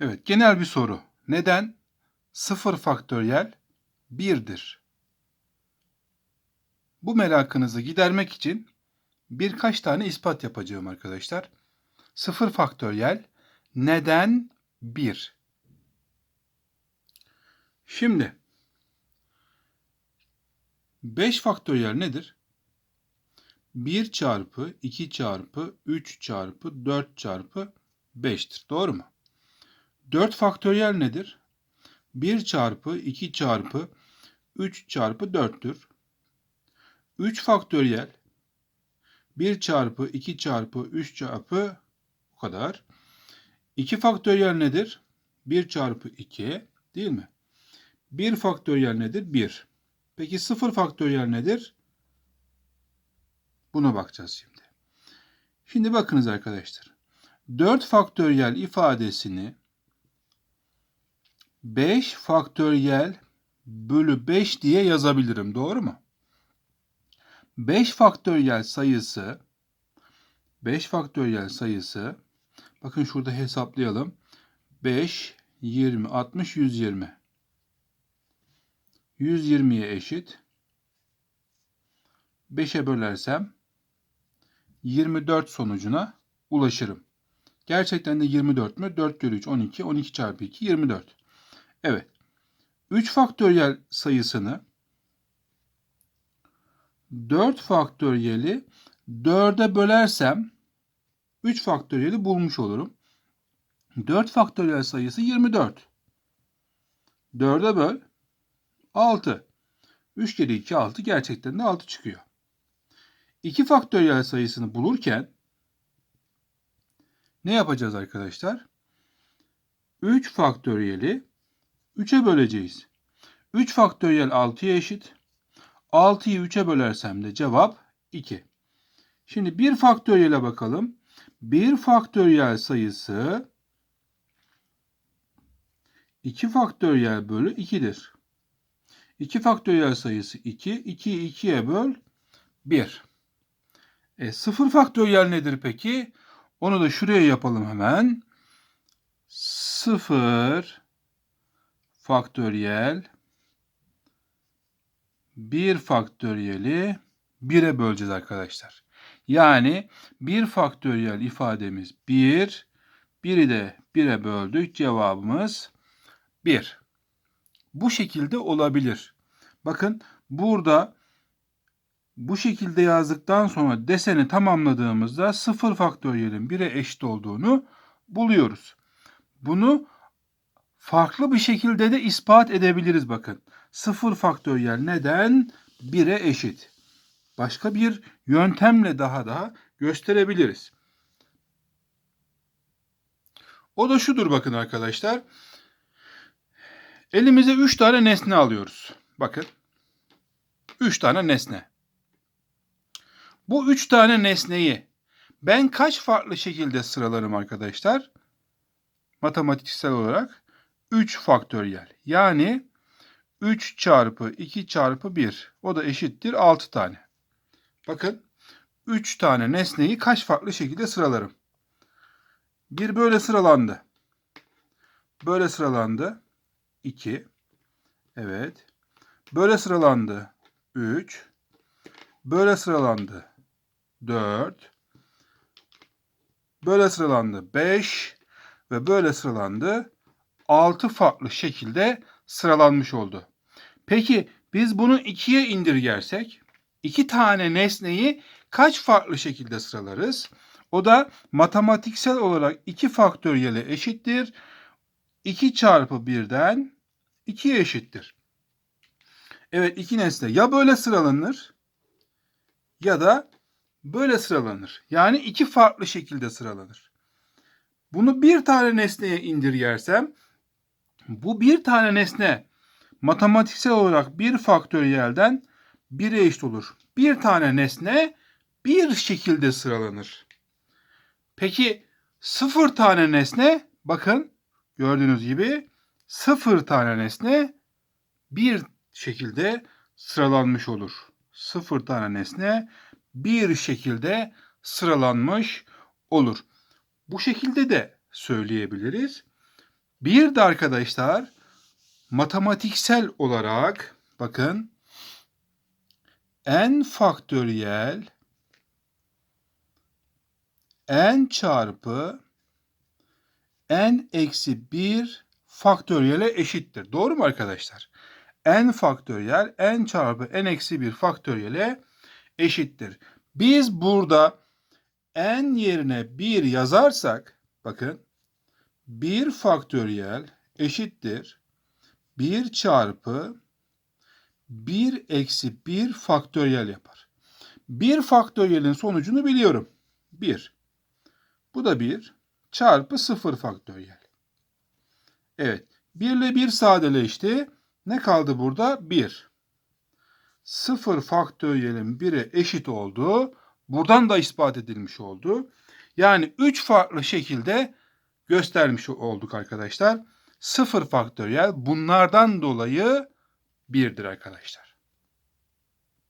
Evet, genel bir soru. Neden 0 faktöriyel 1'dir? Bu merakınızı gidermek için birkaç tane ispat yapacağım arkadaşlar. 0 faktöriyel neden 1? Şimdi 5 faktöriyel nedir? 1 çarpı 2 çarpı 3 çarpı 4 çarpı 5'tir. Doğru mu? 4 faktöriyel nedir? 1 çarpı 2 çarpı 3 çarpı 4'tür. 3 faktöriyel 1 çarpı 2 çarpı 3 çarpı bu kadar. 2 faktöriyel nedir? 1 çarpı 2 değil mi? 1 faktöriyel nedir? 1. Peki 0 faktöriyel nedir? Buna bakacağız şimdi. Şimdi bakınız arkadaşlar. 4 faktöriyel ifadesini 5 faktöriyel bölü 5 diye yazabilirim. Doğru mu? 5 faktöriyel sayısı 5 faktöriyel sayısı bakın şurada hesaplayalım. 5, 20, 60, 120. 120'ye eşit. 5'e bölersem 24 sonucuna ulaşırım. Gerçekten de 24 mü? 4 bölü 3 12. 12 çarpı 2 24. Evet. 3 faktöriyel sayısını 4 faktöriyeli 4'e bölersem 3 faktöriyeli bulmuş olurum. 4 faktöriyel sayısı 24. 4'e böl 6. 3 kere 2 6 gerçekten de 6 çıkıyor. 2 faktöriyel sayısını bulurken ne yapacağız arkadaşlar? 3 faktöriyeli 3'e böleceğiz. 3 faktöriyel 6'ya eşit. 6'yı 3'e bölersem de cevap 2. Şimdi 1 faktöriyele bakalım. 1 faktöriyel sayısı 2 faktöriyel bölü 2'dir. 2 faktöriyel sayısı 2. 2'yi 2'ye böl 1. E, 0 faktöriyel nedir peki? Onu da şuraya yapalım hemen. 0 faktöriyel 1 faktöriyeli 1'e böleceğiz arkadaşlar. Yani 1 faktöriyel ifademiz 1. 1'i de 1'e böldük. Cevabımız 1. Bu şekilde olabilir. Bakın burada bu şekilde yazdıktan sonra deseni tamamladığımızda 0 faktöriyelin 1'e eşit olduğunu buluyoruz. Bunu farklı bir şekilde de ispat edebiliriz bakın. 0 faktöriyel neden 1'e eşit? Başka bir yöntemle daha da gösterebiliriz. O da şudur bakın arkadaşlar. Elimize 3 tane nesne alıyoruz. Bakın. 3 tane nesne. Bu 3 tane nesneyi ben kaç farklı şekilde sıralarım arkadaşlar? Matematiksel olarak 3 faktöriyel. Yani 3 çarpı 2 çarpı 1. O da eşittir 6 tane. Bakın 3 tane nesneyi kaç farklı şekilde sıralarım? Bir böyle sıralandı. Böyle sıralandı. 2. Evet. Böyle sıralandı. 3. Böyle sıralandı. 4. Böyle sıralandı. 5. Ve böyle sıralandı. 6 farklı şekilde sıralanmış oldu. Peki biz bunu 2'ye indirgersek 2 tane nesneyi kaç farklı şekilde sıralarız? O da matematiksel olarak 2 faktöriyele eşittir. 2 çarpı 1'den 2'ye eşittir. Evet iki nesne ya böyle sıralanır ya da böyle sıralanır. Yani iki farklı şekilde sıralanır. Bunu bir tane nesneye indirgersem bu bir tane nesne matematiksel olarak bir faktöriyelden 1'e eşit olur. Bir tane nesne bir şekilde sıralanır. Peki sıfır tane nesne bakın gördüğünüz gibi sıfır tane nesne bir şekilde sıralanmış olur. Sıfır tane nesne bir şekilde sıralanmış olur. Bu şekilde de söyleyebiliriz. Bir de arkadaşlar matematiksel olarak bakın n faktöriyel n çarpı n eksi 1 faktöriyele eşittir. Doğru mu arkadaşlar? n faktöriyel n çarpı n eksi 1 faktöriyele eşittir. Biz burada n yerine 1 yazarsak bakın 1 faktöriyel eşittir 1 çarpı 1 eksi 1 faktöriyel yapar. 1 faktöriyelin sonucunu biliyorum. 1. Bu da 1 çarpı 0 faktöriyel. Evet. 1 ile 1 sadeleşti. Ne kaldı burada? 1. 0 faktöriyelin 1'e eşit olduğu buradan da ispat edilmiş oldu. Yani 3 farklı şekilde göstermiş olduk arkadaşlar. 0 faktöriyel bunlardan dolayı 1'dir arkadaşlar.